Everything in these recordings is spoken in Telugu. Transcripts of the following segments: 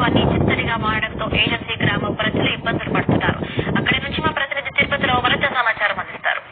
ప్రాజెక్టు అన్ని మారడంతో ఏజెన్సీ గ్రామ ప్రజలు ఇబ్బందులు పడుతున్నారు. అక్కడి నుంచి మా ప్రతినిధి తిరుపతిలో మరింత సమాచారం అందిస్తారు.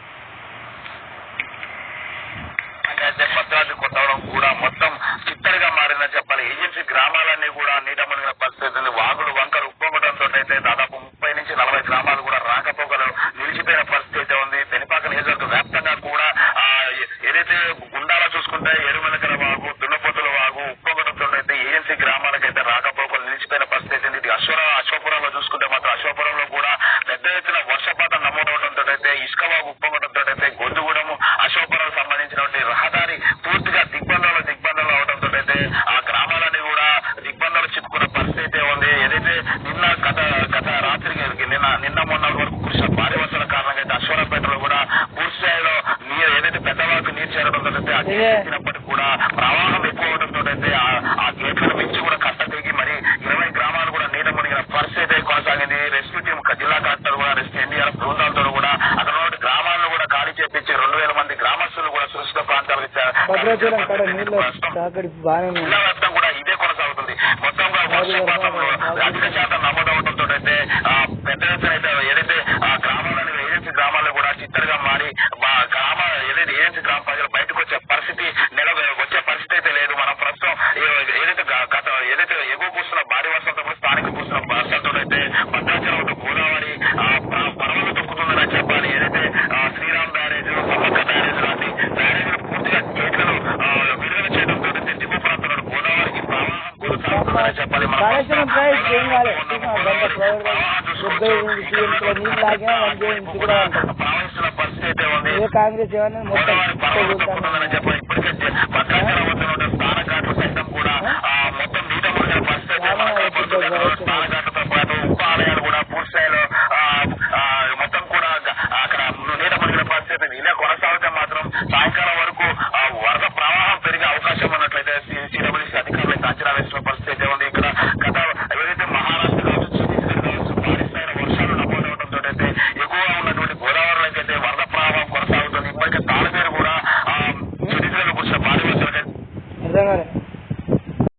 భద్రాద్రి కొత్తగూడెం కూడా మొత్తం చిత్తడిగా మారిందని చెప్పాలి. ఏజెన్సీ గ్రామాలన్నీ కూడా నీట మునిగిన పరిస్థితి వాగులు వంకలు ఉప్పొంగడంతో అయితే దాదాపు ముప్పై నుంచి నలభై గ్రామాలు కూడా రాకపోకలు నిలిచిపోయిన పరిస్థితి అయితే ఉంది పెనిపాక నియోజకవర్గ వ్యాప్తంగా కూడా ఆ, ఏ- ఏదైతే గుండాల చూసుకుంటే ఎరుమెలకల వాగు దున్నపోతుల వాగు ఉప్పొంగడంతో అయితే ఏజెన్సీ గ్రామాలకైతే రాకపోకలు నిలిచిపోయిన పరిస్థితి ఉంది ఇటు అశ్వర అశ్వపురంలో చూసుకుంటే మాత్రం అశ్వపురంలో కూడా పెద్ద ఎత్తున వర్షపాతం నమోదవడంతో అయితే ఇసుక వాగు ఉప్పొంగడంతో అయితే గొంతుగూడెము అశోకపురం సంబంధించినటువంటి రహదారి పూర్తిగా దిగ్బంధంలో దిగ్బంధంలో అవడంతో అయితే ఆ గ్రామాలన్నీ కూడా దిగ్బంధంలో చిక్కుకున్న పరిస్థితి అయితే ఉంది ఏదైతే నిన్న గత గత రాత్రికి నిన్న నిన్న మొన్న వరకు కురిసిన భారీ వర్షాల కారణంగా అయితే అశ్వరాపేటలో కూడా పూర్తి స్థాయిలో నీరు ఏదైతే పెద్దవాళ్ళకు నీరు అయితే ఆ గేట్లు ఎత్తినప్పటికీ కూడా ప్రవాహం ఎక్కువ అవడంతో అయితే ఆ- గేట్లను మించి కూడా కట్ట దిగి మరి ఇరవై గ్రామాలు కూడా నీట మునిగిన పరిస్థితి అయితే కొనసాగింది. రెస్క్యూ టీం జిల్లా కలెక్టర్ కూడా రెస్క్యూ ఎన్డీఆర్ బృందాలతో కూడా అక్కడ గ్రామాలను కూడా ఖాళీ చేపించి రెండు వేల మంది గ్రామస్తులు కూడా సురక్షిత ప్రాంతాలకు జిల్లా వ్యాప్తం కూడా ఇదే కొనసాగుతుంది. మొత్తంగా వర్షపాతంలో అధిక శాతం எடுத்து కాళేశ్వరం ప్రాజెక్ట్ ఏం కాలేదు గంట. డెబ్బై ఎనిమిది టీఎంసీల నీళ్ళు లాగా వన్ టీఎంసీ కూడా ఏ కాంగ్రెస్ ఏమన్నా మొత్తం